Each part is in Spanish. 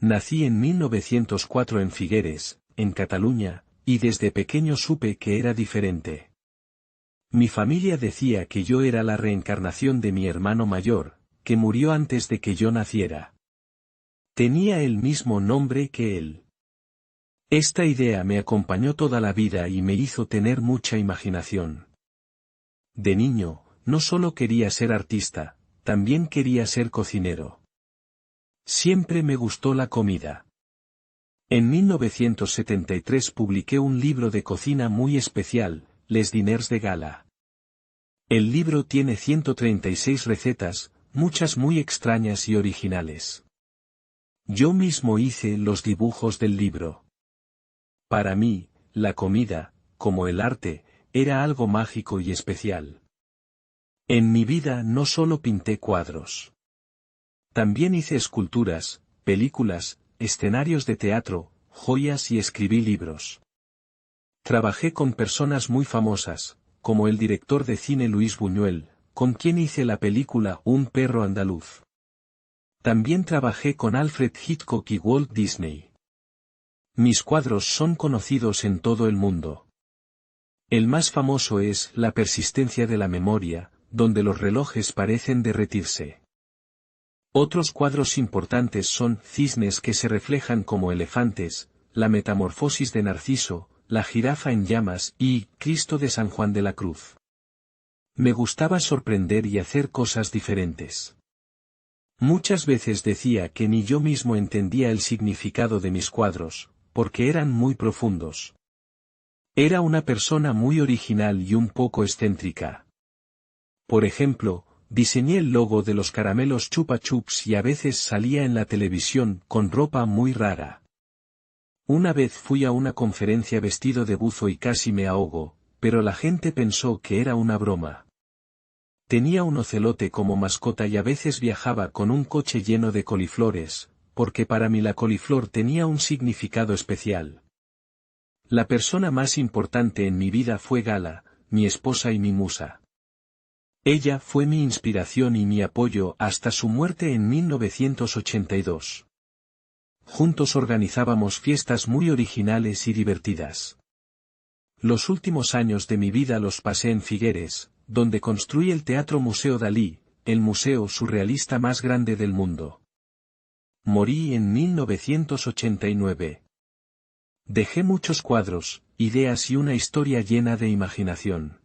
Nací en 1904 en Figueres, en Cataluña, y desde pequeño supe que era diferente. Mi familia decía que yo era la reencarnación de mi hermano mayor, que murió antes de que yo naciera. Tenía el mismo nombre que él. Esta idea me acompañó toda la vida y me hizo tener mucha imaginación. De niño, no solo quería ser artista, también quería ser cocinero. Siempre me gustó la comida. En 1973 publiqué un libro de cocina muy especial, Les Diners de Gala. El libro tiene 136 recetas, muchas muy extrañas y originales. Yo mismo hice los dibujos del libro. Para mí, la comida, como el arte, era algo mágico y especial. En mi vida no solo pinté cuadros. También hice esculturas, películas, escenarios de teatro, joyas y escribí libros. Trabajé con personas muy famosas, como el director de cine Luis Buñuel, con quien hice la película Un perro andaluz. También trabajé con Alfred Hitchcock y Walt Disney. Mis cuadros son conocidos en todo el mundo. El más famoso es La persistencia de la memoria, donde los relojes parecen derretirse. Otros cuadros importantes son cisnes que se reflejan como elefantes, la metamorfosis de Narciso, la jirafa en llamas y Cristo de San Juan de la Cruz. Me gustaba sorprender y hacer cosas diferentes. Muchas veces decía que ni yo mismo entendía el significado de mis cuadros, porque eran muy profundos. Era una persona muy original y un poco excéntrica. Por ejemplo, diseñé el logo de los caramelos Chupa Chups y a veces salía en la televisión con ropa muy rara. Una vez fui a una conferencia vestido de buzo y casi me ahogo, pero la gente pensó que era una broma. Tenía un ocelote como mascota y a veces viajaba con un coche lleno de coliflores, porque para mí la coliflor tenía un significado especial. La persona más importante en mi vida fue Gala, mi esposa y mi musa. Ella fue mi inspiración y mi apoyo hasta su muerte en 1982. Juntos organizábamos fiestas muy originales y divertidas. Los últimos años de mi vida los pasé en Figueres, donde construí el Teatro Museo Dalí, el museo surrealista más grande del mundo. Morí en 1989. Dejé muchos cuadros, ideas y una historia llena de imaginación.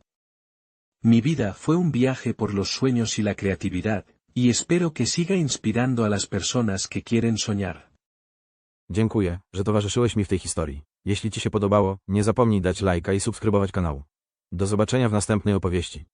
Mi vida fue un viaje por los sueños y la creatividad, y espero que siga inspirando a las personas que quieren soñar. Dziękuję, że towarzyszyłeś mi w tej historii. Jeśli Ci się podobało, nie zapomnij dać lajka i subskrybować kanału. Do zobaczenia w następnej opowieści.